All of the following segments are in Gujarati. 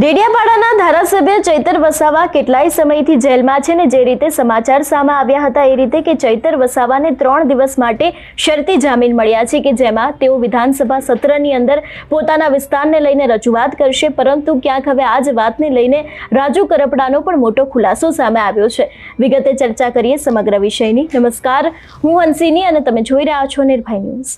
ડેડિયાપાડાના ધારાસભ્ય ચૈતર વસાવા કેટલાય સમયથી જેલમાં છે ને જે રીતે સમાચાર સામે આવ્યા હતા એ રીતે કે ચૈતર વસાવાને ત્રણ દિવસ માટે શરતી જામીન મળ્યા છે કે જેમાં તેઓ વિધાનસભા સત્રની અંદર પોતાના વિસ્તારને લઈને રજૂઆત કરશે, પરંતુ ક્યાંક હવે આ જ વાતને લઈને રાજુ કરપડાનો પણ મોટો ખુલાસો સામે આવ્યો છે. વિગતે ચર્ચા કરીએ સમગ્ર વિષયની. નમસ્કાર, હું હંસિની અને તમે જોઈ રહ્યા છો નિર્ભય ન્યૂઝ.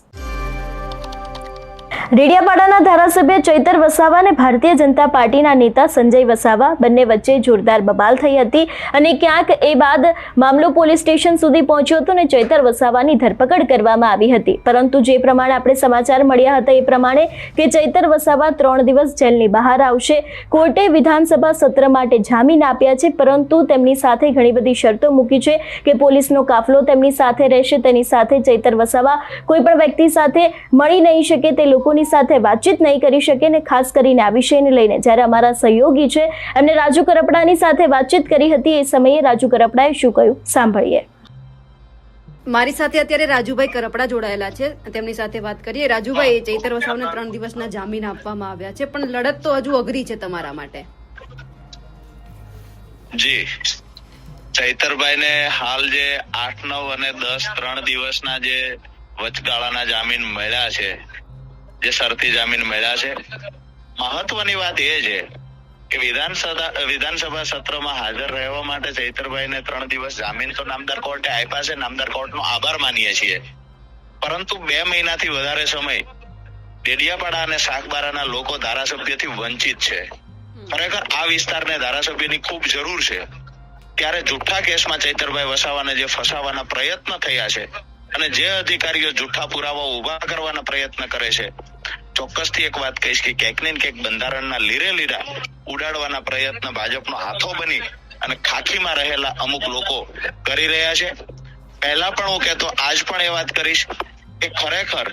રેડિયાપાડાના ધારાસભ્ય ચૈતર વસાવા અને ભારતીય જનતા પાર્ટીના નેતા સંજય વસાવા બંને વચ્ચે જોરદાર બબાલ થઈ હતી અને ક્યાંક એ બાદ મામલો પોલીસ સ્ટેશન સુધી પહોંચ્યો હતો અને ચૈતર વસાવાની ધરપકડ કરવામાં આવી હતી. પરંતુ જે પ્રમાણે આપણે સમાચાર મળ્યા હતા એ પ્રમાણે કે ચૈતર વસાવા ત્રણ દિવસ જેલની બહાર આવશે. કોર્ટે વિધાનસભા સત્ર માટે જામીન આપ્યા છે, પરંતુ તેમની સાથે ઘણી બધી શરતો મૂકી છે કે પોલીસનો કાફલો તેમની સાથે રહેશે. તેની સાથે ચૈતર વસાવા કોઈ પણ વ્યક્તિ સાથે મળી નહીં શકે તે લોકોની સાથે વાતચીત નહીં કરી શકે ને ખાસ કરીને આ વિષયને લઈને. જ્યારે અમારા સહયોગી છે એમને રાજુ કરપડાની સાથે વાતચીત કરી હતી એ સમયે રાજુ કરપડાએ શું કહ્યું? સાંભળીએ. મારી સાથે અત્યારે રાજુભાઈ કરપડા જોડાયેલા છે. તેમની સાથે વાત કરીએ. રાજુભાઈ ચૈતર વસાવને ત્રણ દિવસના જામીન આપવામાં આવ્યા છે પણ લડત તો હજુ અઘરી છે તમારા માટે. જી. ચૈતરભાઈ ને હાલ જે આઠ નવ અને દસ ત્રણ દિવસના જે વચગાળાના જામીન મળ્યા છે જે શરતી જામીન મળ્યા છે. મહત્વની વાત એ છે કે વિધાનસભા વિધાનસભા સત્રમાં હાજર રહેવા માટે ચૈતરભાઈને ત્રણ દિવસ જામીન તો નામદાર કોર્ટે આપ્યા છે. નામદાર કોર્ટનો આભાર માનીએ છીએ. પરંતુ બે મહિનાથી વધારે સમય ડેડિયાપાડા અને શાકબારાના લોકો ધારાસભ્યથી વંચિત છે. ખરેખર આ વિસ્તારને ધારાસભ્યની ખૂબ જરૂર છે. ત્યારે જુઠ્ઠા કેસમાં ચૈતરભાઈ વસાવાને જે ફસાવાના પ્રયત્ન થયા છે અને જે અધિકારીઓ જુઠ્ઠા પુરાવા ઊભા કરવાના પ્રયત્ન કરે છે ચોક્કસથી એક વાત કહીશ કે ક્યાંક ને ક્યાંક બંધારણના લીરે લીરા ઉડાડવાના પ્રયત્ન ભાજપનો હાથો બની અને ખાખીમાં રહેલા અમુક લોકો કરી રહ્યા છે. પહેલા પણ હું કહેતો, આજ પણ એ વાત કરીશ કે ખરેખર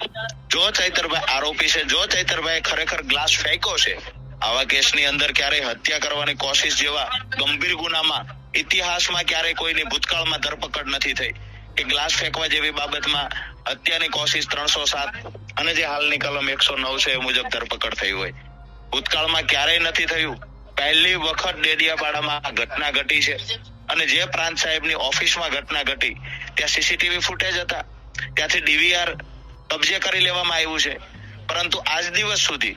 જો ચૈતરભાઈ આરોપી છે, જો ચૈતરભાઈ ખરેખર ગ્લાસ ફેંક્યો છે, આવા કેસની અંદર ક્યારેય હત્યા કરવાની કોશિશ જેવા ગંભીર ગુનામાં ઇતિહાસમાં ક્યારેય કોઈની ભૂતકાળમાં ધરપકડ નથી થઈ. કે ગ્લાસ ફેંકવા જેવી બાબતમાં હત્યાની કોશિશ ત્રણસો સાત અને જે હાલની કલમ એકસો નવ છે એ મુજબ ધરપકડ થઈ હોય. ભૂતકાળમાં ક્યારેય નથી થયું. પહેલી વખત ડેડિયાપાડામાં આ ઘટના ઘટી છે. અને જે પ્રાંત સાહેબની ઓફિસમાં ઘટના ઘટી, ત્યાં સીસીટીવી ફૂટેજ હતા. ત્યાંથી ડીવીઆર કબજે કરી લેવામાં આવ્યું છે. પરંતુ આજ દિવસ સુધી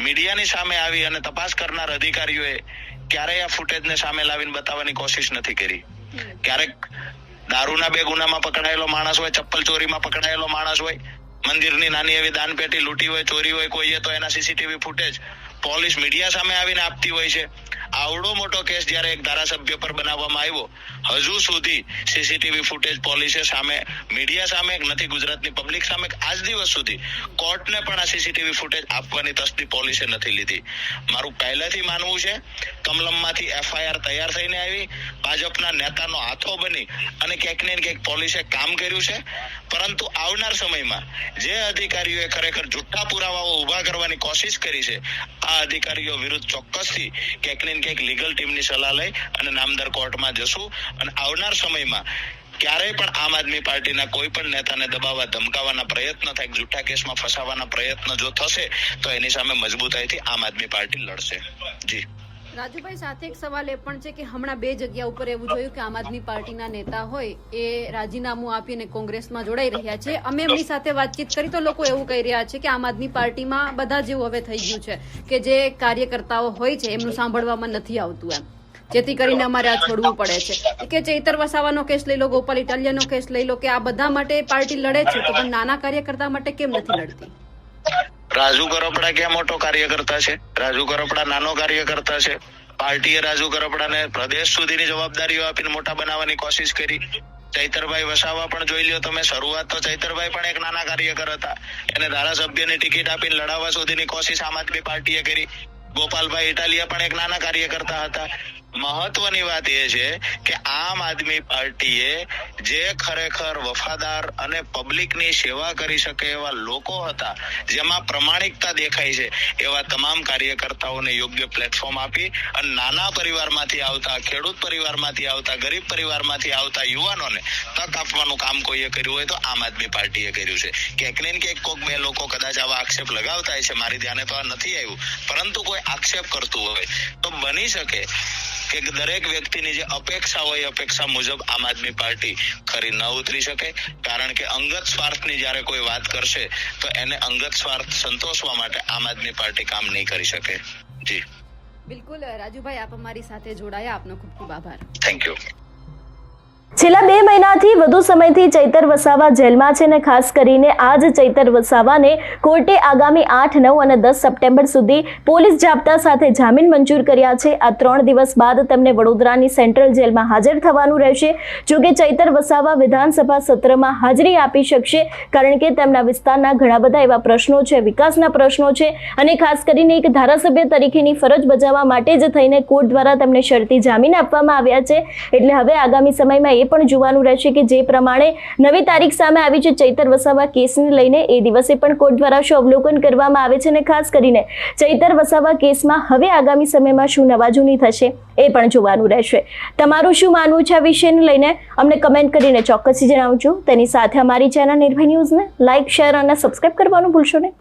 મીડિયાની સામે આવી અને તપાસ કરનાર અધિકારીઓએ ક્યારેય આ ફૂટેજને સામે લાવીને બતાવવાની કોશિશ નથી કરી. ક્યારેક દારૂના બે ગુનામાં પકડાયેલો માણસ હોય, ચપ્પલ ચોરીમાં પકડાયેલો માણસ હોય મંદિરની નાની એવી દાન પેટી લૂંટી હોય, ચોરી હોય કોઈએ તો એના સીસીટીવી ફૂટેજ પોલીસ મીડિયા સામે આવીને આપતી હોય છે. આવડો મોટો કેસ જ્યારે એક ધારાસભ્ય પર બનાવવામાં આવ્યો, હજુ સુધી સીસીટીવી ફૂટેજ પોલીસે સામે મીડિયા સામે, નથી ગુજરાતની પબ્લિક સામે, આજ દિવસ સુધી કોર્ટને પણ આ સીસીટીવી ફૂટેજ આપવાની તસ્દી પોલીસે નથી લીધી. મારું પહેલેથી માનવું છે, કમલમમાંથી એફઆઈઆર તૈયાર થઈને આવી, ભાજપના નેતાનો હાથો બની અને ક્યાંક ને ક્યાંક પોલીસે કામ કર્યું છે. પરંતુ આવનાર સમયમાં જે અધિકારીઓએ ખરેખર જુઠ્ઠા પુરાવાઓ ઊભા કરવાની કોશિશ કરી છે, આ અધિકારીઓ વિરુદ્ધ ચોક્કસથી ક્યાંક ને ક્યાંક લીગલ ટીમની સલાહ લઈ અને નામદાર કોર્ટમાં જશું. અને આવનાર સમયમાં ક્યારેય પણ આમ આદમી પાર્ટીના કોઈ પણ નેતાને દબાવવા, ધમકાવવાના પ્રયત્ન થાય, જૂઠા કેસમાં ફસાવાના પ્રયત્ન જો થશે, તો એની સામે મજબૂતાઈથી આમ આદમી પાર્ટી લડશે. જી. રાજુભાઈ, સાથે એક સવાલ એ પણ છે કે હમણાં બે જગ્યા ઉપર એવું જોયું કે આમ આદમી પાર્ટીના નેતા હોય એ રાજીનામું આપીને કોંગ્રેસમાં જોડાઈ રહ્યા છે. અમે એમની સાથે વાતચીત કરી તો લોકો એવું કહી રહ્યા છે કે આમ આદમી પાર્ટીમાં બધા જેવું હવે થઈ ગયું છે કે જે કાર્યકર્તાઓ હોય છે એમનું સાંભળવામાં નથી આવતું એમ. જેથી કરીને અમારે આ છોડવું પડે છે. કે ચૈતર વસાવાનો કેસ લઈ લો, ગોપાલ ઇટાલિયાનો કેસ લઈ લો, કે આ બધા માટે પાર્ટી લડે છે તો પણ નાના કાર્યકર્તા માટે કેમ નથી લડતી? રાજુ કરપડા ક્યાં મોટો કાર્યકર્તા છે? રાજુ કરપડા નાનો કાર્યકર્તા છે. પાર્ટીએ રાજુ કરપડાને પ્રદેશ સુધીની જવાબદારીઓ આપીને મોટા બનાવવાની કોશિશ કરી. ચૈતરભાઈ વસાવા પણ જોઈ લ્યો તમે, શરૂઆત તો ચૈતરભાઈ પણ એક નાના કાર્યકર હતા. એને ધારાસભ્યની ટિકિટ આપીને લડાવવા સુધીની કોશિશ આમ આદમી પાર્ટીએ કરી. ગોપાલભાઈ ઇટાલિયા પણ એક નાના કાર્યકર્તા હતા. મહત્વની વાત એ છે કે આમ આદમી પાર્ટીએ જે ખરેખર વફાદાર અને પબ્લિકની સેવા કરી શકે એવા લોકો હતા, જેમાં પ્રમાણિકતા દેખાય છે, એવા તમામ કાર્યકર્તાઓને યોગ્ય પ્લેટફોર્મ આપી અને નાના પરિવારમાંથી આવતા, ખેડૂત પરિવારમાંથી આવતા, ગરીબ પરિવારમાંથી આવતા યુવાનોને તક આપવાનું કામ કોઈએ કર્યું હોય તો આમ આદમી પાર્ટીએ કર્યું છે. ક્યાંક ને ક્યાંક કોક બે લોકો કદાચ આવા આક્ષેપ લગાવતા હોય છે, મારી ધ્યાને તો આ નથી આવ્યું, પરંતુ કોઈ આક્ષેપ કરતું હોય તો બની શકે કે દરેક વ્યક્તિની જે અપેક્ષા હોય અપેક્ષા મુજબ આમ આદમી પાર્ટી ખરી ન ઉતરી શકે. કારણ કે અંગત સ્વાર્થની જ્યારે કોઈ વાત કરશે તો એને અંગત સ્વાર્થ સંતોષવા માટે આમ આદમી પાર્ટી કામ નહીં કરી શકે. જી. બિલકુલ રાજુભાઈ આપ અમારી સાથે જોડાયા. આપનો ખૂબ ખૂબ આભાર. થેન્ક યુ છેલ્લા બે મહિનાથી વધુ સમયથી ચૈતર વસાવા જેલમાં છે અને ખાસ કરીને આજ ચૈતર વસાવાને કોર્ટે આગામી આઠ, નવ અને દસ સપ્ટેમ્બર સુધી પોલીસ જાપ્તા સાથે જામીન મંજૂર કર્યા છે. આ ત્રણ દિવસ બાદ તેમને વડોદરાની સેન્ટ્રલ જેલમાં હાજર થવાનું રહેશે. જોકે ચૈતર વસાવા વિધાનસભા સત્રમાં હાજરી આપી શકશે, કારણ કે તેમના વિસ્તારના ઘણા બધા એવા પ્રશ્નો છે, વિકાસના પ્રશ્નો છે અને ખાસ કરીને એક ધારાસભ્ય તરીકેની ફરજ બજાવવા માટે જ થઈને કોર્ટ દ્વારા તેમને શરતી જામીન આપવામાં આવ્યા છે. એટલે હવે આગામી સમયમાં પણ જોવાનું રહેશે કે જે પ્રમાણે નવી તારીખ સામે આવી છે ચૈતર વસાવા કેસને લઈને, એ દિવસે પણ કોર્ટ દ્વારા શું અવલોકન કરવામાં આવે છે અને ખાસ કરીને ચૈતર વસાવા કેસમાં હવે આગામી સમયમાં શું નવાજૂની થશે, એ પણ જોવાનું રહેશે. તમારું શું માનવું છે આ વિષયને લઈને? અમને કમેન્ટ કરીને ચોક્કસથી જણાવજો. તેની સાથે અમારી ચેનલ નિર્ભય ન્યૂઝને લાઇક શેર અને સબસ્ક્રાઇબ કરવાનું ભૂલશો નહીં.